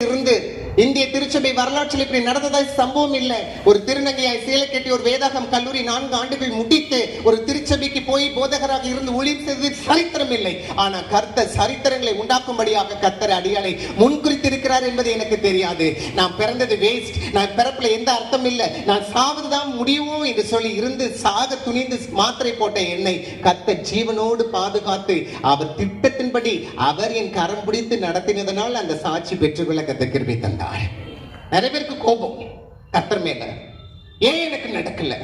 இருந்து இந்திய திருச்சபை வரலாற்றில் இப்படி நடந்ததாய் சம்பவம் இல்லை. ஒரு திருநங்கையாய் சேலை கட்டி ஒரு வேதாகம் கல்லூரி நான்கு ஆண்டுகள் முடித்து ஒரு திருச்சபைக்கு போய் போதகராக இருந்து ஊழியம் செய்தது சரித்திரம் இல்லை. ஆனால் கர்த்தர் சரித்திரங்களை உண்டாக்கும்படியாக கர்த்தர் அடியாளை முன்குறித்திருக்கிறார் என்பது எனக்கு தெரியாது. நான் பிறந்தது வேஸ்ட் நான் பிறப்புல எந்த அர்த்தம் இல்லை. நான் சாவதுதான் முடியும் என்று சொல்லி இருந்து சாக துணிந்து மாத்திரை போட்ட என்னை கர்த்தர் ஜீவனோடு பாதுகாத்து அவர் திட்டத்தின்படி அவர் என் கரம் பிடித்து நடத்தினதனால் அந்த சாட்சி பெற்றுக்கொள்ள கத்த கிருபி தந்தார். நிறைய பேருக்கு கோபம். கத்தர் மேல. ஏன் எனக்கு நடக்கல?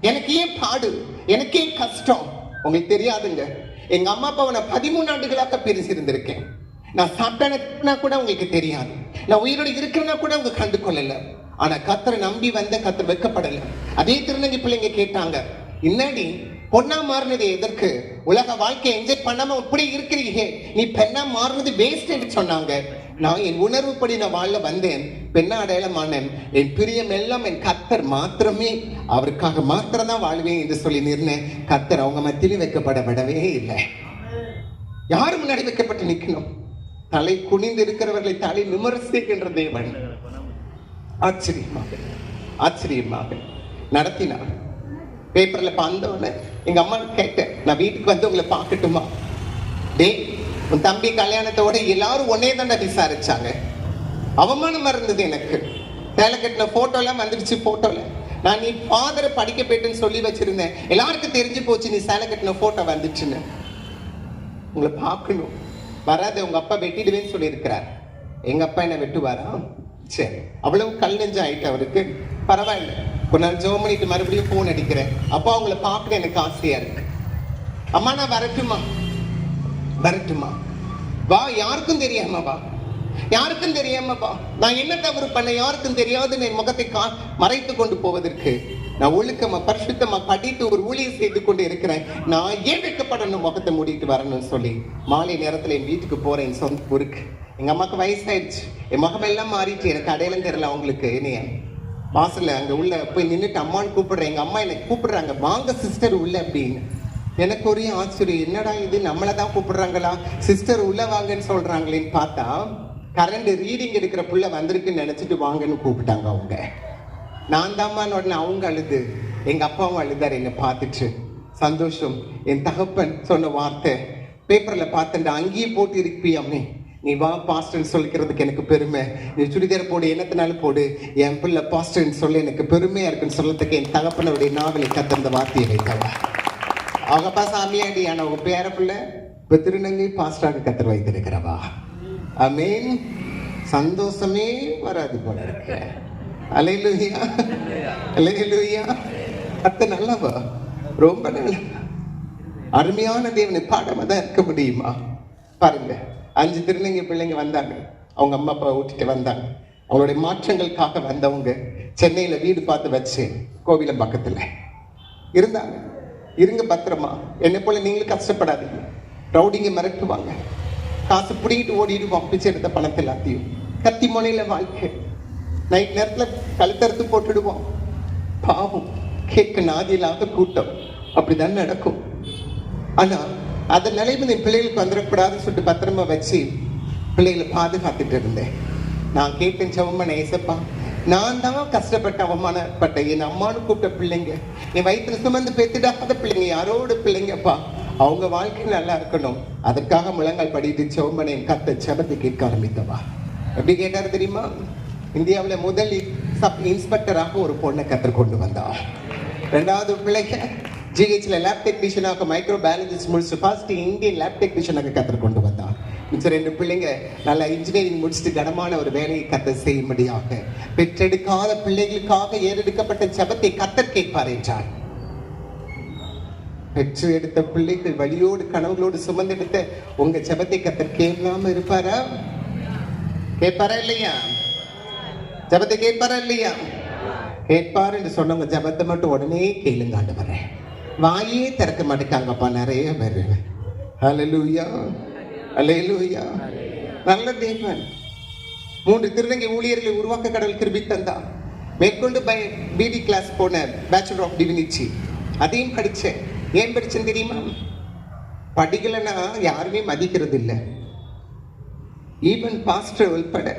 எனக்கு ஏன் பாடு? எனக்கு ஏன் கஷ்டம்? உங்களுக்கு தெரியாதுங்க. எங்க அம்மா அப்பாவை நான் பதிமூணு ஆண்டுகளாக பிரிச்சிருந்திருக்கேன் நான் சாப்பிட்டேன்னா கூட உங்களுக்கு தெரியாது. நான் உயிரோடு இருக்கிறேன்னா கூட அவங்க கண்டு கொள்ளல. ஆனா கத்தரை நம்பி வந்த கத்தர் வைக்கப்படல அதே திருநங்கை பிள்ளைங்க கேட்டாங்க இன்னாடி பொண்ணா மாறினது எதற்கு? உலக வாழ்க்கையை என்ஜாய் பண்ணாம இப்படி இருக்கிறீங்க. நீ பெண்ணா மாறினது வேஸ்ட் என்று சொன்னாங்க. நான் என் உணர்வுப்படி நான் வாழ வந்தேன் பெண்ணா அடையாளமானேன் என் பிரியம் எல்லாம் என் கத்தர் மாத்திரமே. அவருக்காக மாத்திரம் தான் வாழ்வேன் என்று சொல்லி நிறுனேன் கத்தர் அவங்க மத்தியிலும் வைக்கப்பட விடவே இல்லை. யார் முன்னாடி வைக்கப்பட்டு நிற்கணும்? தலை குனிந்து இருக்கிறவர்களை தலை விமர்சிக்கின்ற தேவன். ஆச்சரியமாக ஆச்சரியமாக நடத்தினார். பேப்பர்ல பார்த்தோன்னே எங்க அம்மா கேட்டேன் நான் வீட்டுக்கு வந்து உங்களை பார்க்கட்டுமா? டே உன் தம்பி கல்யாணத்தோட எல்லாரும் ஒன்னே தானே விசாரிச்சாங்க. அவமானமா இருந்தது எனக்கு. சேலை கட்டின போட்டோலாம் வந்துடுச்சு போட்டோல நான் நீ ஃபாதரை படிக்க போயிட்டுன்னு சொல்லி வச்சிருந்தேன். எல்லாருக்கும் தெரிஞ்சு போச்சு நீ சேலை கட்டின போட்டோ வந்துச்சுன்னு. உங்களை பார்க்கணும். வராது உங்க அப்பா வெட்டிடுவேன்னு சொல்லியிருக்கிறார். எங்க அப்பா என்ன வெட்டுவாரா? சரி அவ்வளவு கல் நெஞ்சு ஆயிட்டு அவருக்கு. பரவாயில்ல. கொஞ்ச நாள் ஜோம் பண்ணிட்டு மறுபடியும் ஃபோன் அடிக்கிறேன். அப்பா உங்களை பார்க்கணும் எனக்கு ஆசையா இருக்கு. அம்மா நான் வரட்டுமா? வரட்டுமா வா யாருக்கும் தெரியாம வா. யாருக்கும் தெரியாம வா. நான் என்ன தவறு பண்ண யாருக்கும் தெரியாது என் முகத்தை கா மறைத்து கொண்டு போவதற்கு நான் ஒழுக்கமா பரிசுத்தமா படித்து ஒரு ஊழியர் செய்து கொண்டு இருக்கிறேன். நான் ஏன் வைக்கப்படணும் முகத்தை மூடிட்டு வரணும்னு சொல்லி. மாலை நேரத்தில் என் வீட்டுக்கு போறேன் என் சொந்த ஊருக்கு. எங்க அம்மாக்கு வயசாயிடுச்சு. என் முகம் எல்லாம் மாறிட்டு எனக்கு அடையாளம் தெரியல அவங்களுக்கு என்னைய. வாசல்ல அங்க உள்ள போய் நின்றுட்டு அம்மான்னு கூப்பிடுறேன். எங்க அம்மா என்னை கூப்பிடுறாங்க. வாங்க சிஸ்டர் உள்ள அப்படின்னு. எனக்கு ஒரே ஆச்சரியம். என்னடா இது? நம்மளை தான் கூப்பிடுறாங்களா? சிஸ்டர் உள்ள வாங்கன்னு சொல்றாங்களேன்னு பார்த்தா கரண்ட் ரீடிங் எடுக்கிற புள்ள வந்திருக்குன்னு நினைச்சிட்டு வாங்கன்னு கூப்பிட்டாங்க அவங்க. நான் தாம்மான்னு உடனே அவங்க அழுது. எங்க அப்பாவும் அழுதார் என்னை பார்த்துட்டு. சந்தோஷம். என் தகப்பன் சொன்ன வார்த்தை. பேப்பரில் பார்த்தேன்டா அங்கேயே போட்டு இருப்பியாமே நீ வா பாஸ்டர்னு சொல்லிக்கிறதுக்கு எனக்கு பெருமை. நீ சுடிதார் போடு என்னத்தினாலும் போடு. என் பிள்ளை பாஸ்டர்னு சொல்லி எனக்கு பெருமையாக இருக்குன்னு சொல்லத்துக்கு என் தகப்பனுடைய நாவலை கத்திருந்த வார்த்தையை வைத்தவா அவங்க அப்பா சாமியாடி ஆனால் உங்கள் பேர பிள்ளை இப்போ திருநங்கை பாஸ்டாக கத்திர வைத்திருக்கிறவா. அமீன் சந்தோஷமே வராது போல இருக்கு. அலையிலுயா. அலையிலுயா. அத்த நல்லவா? ரொம்ப நல்ல அருமையான தேவனை பாடமாக தான் இருக்க முடியுமா? பாருங்க அஞ்சு திருநங்கை பிள்ளைங்க வந்தாங்க. அவங்க அம்மா அப்பா ஊட்டிட்டு வந்தாங்க. அவங்களுடைய மாற்றங்களுக்காக வந்தவங்க சென்னையில் வீடு பார்த்து வச்சு கோவிலம் பக்கத்தில். இருந்தாங்க. இருங்க பத்திரமா. என்னை போல நீங்களும் கஷ்டப்படாதீங்க. ரவுடிங்க மிரட்டுவாங்க. காசு பிடிக்கிட்டு ஓடிடுவோம். பிச்சை எடுத்த பணத்தை எல்லாத்தையும். கத்தி முனையில வாழ்க்கை. நைட் நேரத்தில் கழுத்தறுத்து போட்டுடுவோம். பாவம். கேட்க நாதியில்லாத கூட்டம். அப்படிதான் நடக்கும். ஆனால் அந்த நிலைமை என் பிள்ளைகளுக்கு வந்துடக்கூடாதுன்னு சொல்லிட்டு பத்திரமா வச்சு பிள்ளைகளை பாதுகாத்துட்டு இருந்தேன். நான் கேட்டேன் செவம்மன் ஏசப்பா நான் தான் கஷ்டப்பட்ட அவமானப்பட்ட என் அம்மானு கூப்பிட்ட பிள்ளைங்க. என் வயிற்றுல சுமந்து பெத்துடாத பிள்ளைங்க யாரோட பிள்ளைங்கப்பா? அவங்க வாழ்க்கை நல்லா இருக்கணும். அதற்காக முழங்கால் படிட்டு சோம்பனை என் கத்த செபத்தை கேட்க ஆரம்பித்தவா? எப்படி கேட்டார் தெரியுமா? இந்தியாவில் முதல் சப் இன்ஸ்பெக்டராக ஒரு பொண்ணை கத்து கொண்டு வந்தா ரெண்டாவது பிள்ளைங்க ஜிஹெச்ல லேப் டெக்னீஷியனாக மைக்ரோ பேலன்ஸ் முடிச்சு ஃபர்ஸ்ட் இந்தியன் லேப் டெக்னீஷியனாக கத்து கொண்டு வந்தா மிச்சம் ரெண்டு பிள்ளைங்க நல்ல இன்ஜினியரிங் முடிச்சுட்டு கனமான ஒரு வேலையை கத்த செய்யும்படியாக பெற்றெடுக்காத பிள்ளைகளுக்காக ஏறெடுக்கப்பட்ட ஜெபத்தை கத்தர் கேட்பார் என்றார். பெற்று எடுத்த பிள்ளைகள் வழியோடு கனவுகளோடு சுமந்தெடுத்த உங்க ஜெபத்தை கத்தர் கேட்காம இருப்பாரா? கேட்பாரா இல்லையா? ஜெபத்தை கேட்பாரா இல்லையா? கேட்பார் என்று சொன்னவங்க ஜெபத்தை மட்டும் உடனே கேளுங்க ஆண்டவரே. வாயே திறக்க மாட்டேங்காங்கப்பா நிறைய பேர். ஹalleluya ஹalleluya நல்ல தேவன். மூன்று திருநங்கை ஊழியர்களை உருவாக்க கடவுள் கிருபி தந்தா மேற்கொண்டு பை பிடி கிளாஸ் போன பேச்சுலர் ஆஃப் டிவினிச்சி அதையும் படித்தேன். ஏன் படித்தேன் தெரியுமா? படிக்கலைன்னா யாருமே மதிக்கிறது இல்லை ஈவன் பாஸ்டர் உள்பட.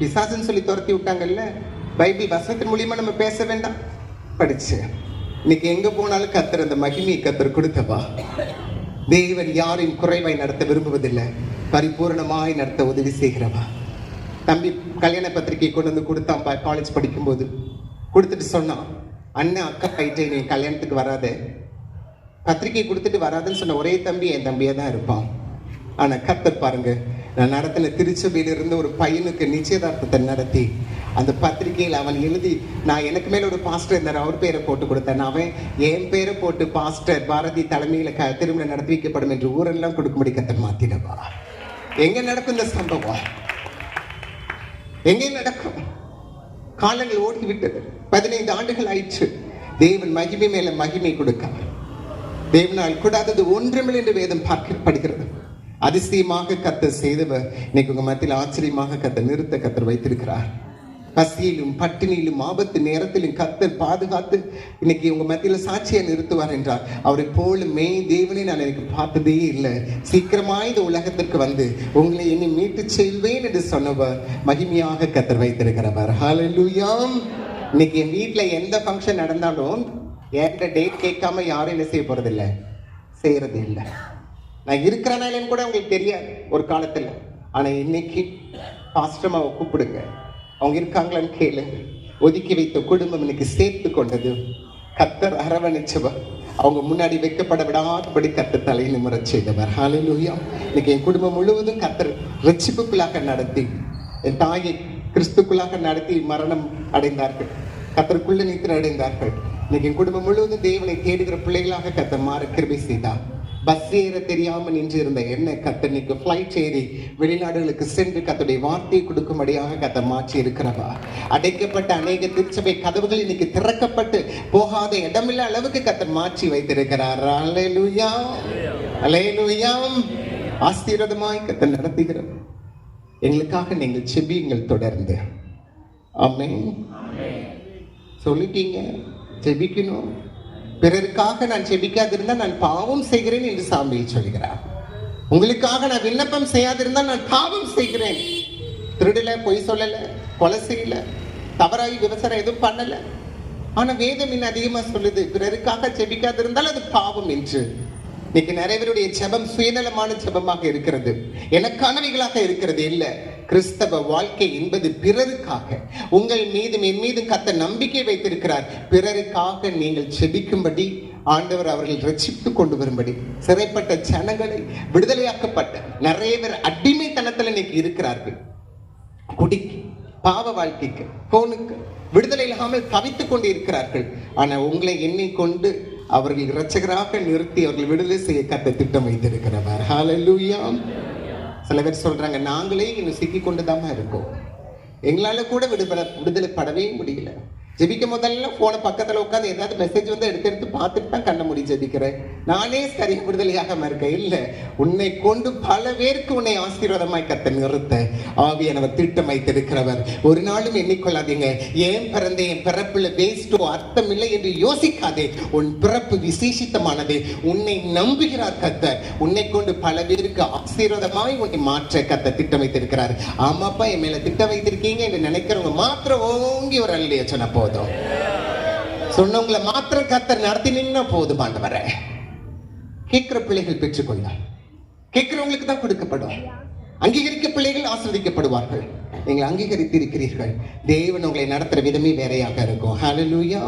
பிசாசுன்னு சொல்லி துரத்தி விட்டாங்கல்ல? பைபிள் வசனத்தின் மூலியமாக நம்ம பேச வேண்டாம். படித்தேன். இன்னைக்கு எங்கே போனாலும் கத்துற அந்த மகிமையை கத்துற கொடுத்தவா? தேவன் யாரையும் குறைவாய் நடத்த விரும்புவதில்லை பரிபூர்ணமாய் நடத்த உதவி செய்கிறவா? தம்பி கல்யாண பத்திரிக்கை கொண்டு வந்து கொடுத்தான் காலேஜ் படிக்கும்போது. கொடுத்துட்டு சொன்னான் அண்ணன் அக்கா கைட்டே நீ கல்யாணத்துக்கு வராத. பத்திரிக்கை கொடுத்துட்டு வராதுன்னு சொன்ன ஒரே தம்பி என் தம்பியா தான் இருப்பான். ஆனால் கத்தர் பாருங்க நான் நடத்தின திருச்சபையிலிருந்து ஒரு பையனுக்கு நிச்சயதார்த்தத்தை நடத்தி அந்த பத்திரிகையில் அவன் எழுதி நான் எனக்கு மேல ஒரு பாஸ்டர் இருந்தார் அவர் பேரை போட்டு கொடுத்தேன். அவன் என் பேரை போட்டு பாஸ்டர் பாரதி தலைமையில் க திருமணம் நடத்தி வைக்கப்படும் என்று ஊரெல்லாம் கொடுக்கும்படி கத்தர் மாத்திடவா? எங்க நடக்கும் இந்த சம்பவம்? எங்கே நடக்கும்? காலங்கள் ஓடி விட்டது பதினைந்து ஆண்டுகள் ஆயிற்று. தேவன் மகிமை மேல மகிமை கொடுக்க தேவனால் கூடாதது ஒன்றுமில்லை என்று வேதம் பார்க்க படுகிறது அதிசயமாக கத்த செய்தவர் இன்னைக்கு உங்க மத்தியில் ஆச்சரியமாக கத்த நிறுத்த கத்தர் வைத்திருக்கிறார். பசியிலும் பட்டினியிலும் ஆபத்து நேரத்திலும் கத்தர் பாதுகாத்து இன்னைக்கு உங்க மத்தியில சாட்சியை நிறுத்துவார் என்றார். அவரை போல மெய் தேவனை நான் எனக்கு பார்த்ததே இல்லை. சீக்கிரமா இந்த உலகத்திற்கு வந்து உங்களை என்னை மீட்டு செல்வேன் என்று சொன்னவர் மகிமையாக கத்தர் வைத்திருக்கிறவர். ஹalleluyaம் இன்னைக்கு என் வீட்டில் எந்த ஃபங்க்ஷன் நடந்தாலும் என்கிட்ட டேட் கேட்காம யாரும் என்ன செய்ய போறதில்லை. செய்யறது இல்லை. நான் இருக்கிறனாலேன்னு கூட உங்களுக்கு தெரியாது ஒரு காலத்துல. ஆனா இன்னைக்கு பாஸ்டமாக கூப்பிடுங்க. அவங்க இருக்காங்களான்னு கேளு. ஒதுக்கி வைத்த குடும்பம் எனக்கு சேர்த்து கொண்டது. கத்தர் அரவணைச்சவர் அவங்க முன்னாடி வைக்கப்பட விடாதபடி கத்தர் தலையில் முறை செய்தவர். ஹalleluya இன்னைக்கு என் குடும்பம் முழுவதும் கத்தர் ரட்சிப்புக்குள்ளாக நடத்தி என் தாயை கிறிஸ்துக்குள்ளாக நடத்தி மரணம் அடைந்தார்கள். கத்தருக்குள்ள நித்திர அடைந்தார்கள். இன்னைக்கு என் குடும்பம் முழுவதும் தேவனை தேடுகிற பிள்ளைகளாக கத்தர் மாற கிருபை செய்தார். பஸ் ஏற தெரியாம நின்று இருந்த என்ன கத்த இன்னைக்கு ஃபிளைட் ஏறி வெளிநாடுகளுக்கு சென்று கத்தருடைய வார்த்தையை கொடுக்கும்படியாக கத்த மாற்றி இருக்கிறவா அடைக்கப்பட்ட அநேக திருச்சபை கதவுகள் இன்னைக்கு திறக்கப்பட்டு போகாத இடமில்ல அளவுக்கு கத்தர் மாற்றி வைத்திருக்கிறார். அல்லேலூயா அல்லேலூயா ஆசீர்வாதமாய் கத்தர் நடத்துகிறார் எங்களுக்காக நீங்கள் செபியுங்கள் தொடர்ந்து. ஆமென் சொல்லிட்டீங்க. ஜெபிக்கணும் பிறருக்காக நான் ஜெபிக்காதிருந்தால் நான் பாவம் செய்கிறேன் என்று சாமியில் சொல்கிறார். உங்களுக்காக நான் விண்ணப்பம் செய்யாதிருந்தால் நான் பாவம் செய்கிறேன். திருடல பொய் சொல்லல கொலை செய்யல தவறாகி விவசாயம் எதுவும் பண்ணல. ஆனா வேதம் இன்னும் அதிகமா சொல்லுது பிறருக்காக செபிக்காதிருந்தால் அது பாவம் என்று. இன்னைக்கு நிறைய பேருடைய ஜெபம் சுயநலமான ஜெபமாக இருக்கிறது. எனக்கானவைகளாக இருக்கிறது இல்லை. கிறிஸ்தவ வாழ்க்கை என்பது பிறருக்காக. உங்கள் மீதும் என் மீதும் கத்த நம்பிக்கை வைத்திருக்கிறார். பிறருக்காக நீங்கள் செபிக்கும்படி ஆண்டவர் அவர்கள் ரட்சித்து கொண்டு வரும்படி. சிறைப்பட்ட ஜனங்களை விடுதலையாக்கப்பட்ட நிறைய பேர் அடிமைத்தனத்தில் இன்னைக்கு இருக்கிறார்கள். குடிக்கு பாவ வாழ்க்கைக்கு போனுக்கு விடுதலை இல்லாமல் தவித்துக் கொண்டு இருக்கிறார்கள். ஆனால் உங்களை எண்ணிக்கொண்டு அவர்கள் இரட்சகராக நிறுத்தி அவர்கள் விடுதலை செய்ய கத்த திட்டம் வைத்திருக்கிறவர். ஹாலலூயாம் சில பேர் சொல்றாங்க நாங்களே இன்னும் சிக்கி கொண்டுதாம்மா இருக்கோம். எங்களால கூட விடுதலை விடுதலை படவே முடியல. ஜெபிக்கும் போதெல்லாம் போன பக்கத்துல உட்காந்து ஏதாவது மெசேஜ் வந்து எடுத்து எடுத்து பார்த்துட்டு தான் கண்ண முடி ஜெபிக்கிறேன். நானே சரி விடுதலையாக இருக்கேன் இல்ல உன்னை கொண்டு பல பேருக்கு உன்னை ஆசீர்வாதமாய் கத்த நிறுத்த. ஆவியானவர் திட்டம் வைத்திருக்கிறவர் ஒரு நாளும் எண்ணிக்கொள்ளாதீங்க. ஏன் பிறந்தேன் என் பிறப்புல வேஸ்டோ அர்த்தம் இல்லை என்று யோசிக்காதே. உன் பிறப்பு விசேஷித்தமானது. உன்னை நம்புகிறார் கத்த. உன்னை கொண்டு பல பேருக்கு ஆசீர்வாதமாய் உன்னை மாற்ற கத்த திட்டம் வைத்திருக்கிறார் ஆமாப்பா என் மேல திட்டம் வைத்திருக்கீங்க என்று நினைக்கிறவங்க மாத்திரம் ஓங்கி ஒரு அல்லையா சொன்னப்போ. போதும். சொன்னவங்களை மாத்திரம் கத்தர் நடத்தினீங்கன்னா போதும் ஆண்டவரே. கேட்கிற பிள்ளைகள் பெற்றுக்கொள்ள. கேட்கிறவங்களுக்கு தான் கொடுக்கப்படும். அங்கீகரிக்க பிள்ளைகள் ஆசிர்வதிக்கப்படுவார்கள். நீங்கள் அங்கீகரித்து இருக்கிறீர்கள் தேவன் உங்களை நடத்துற விதமே வேறையாக இருக்கும். ஹலலூயா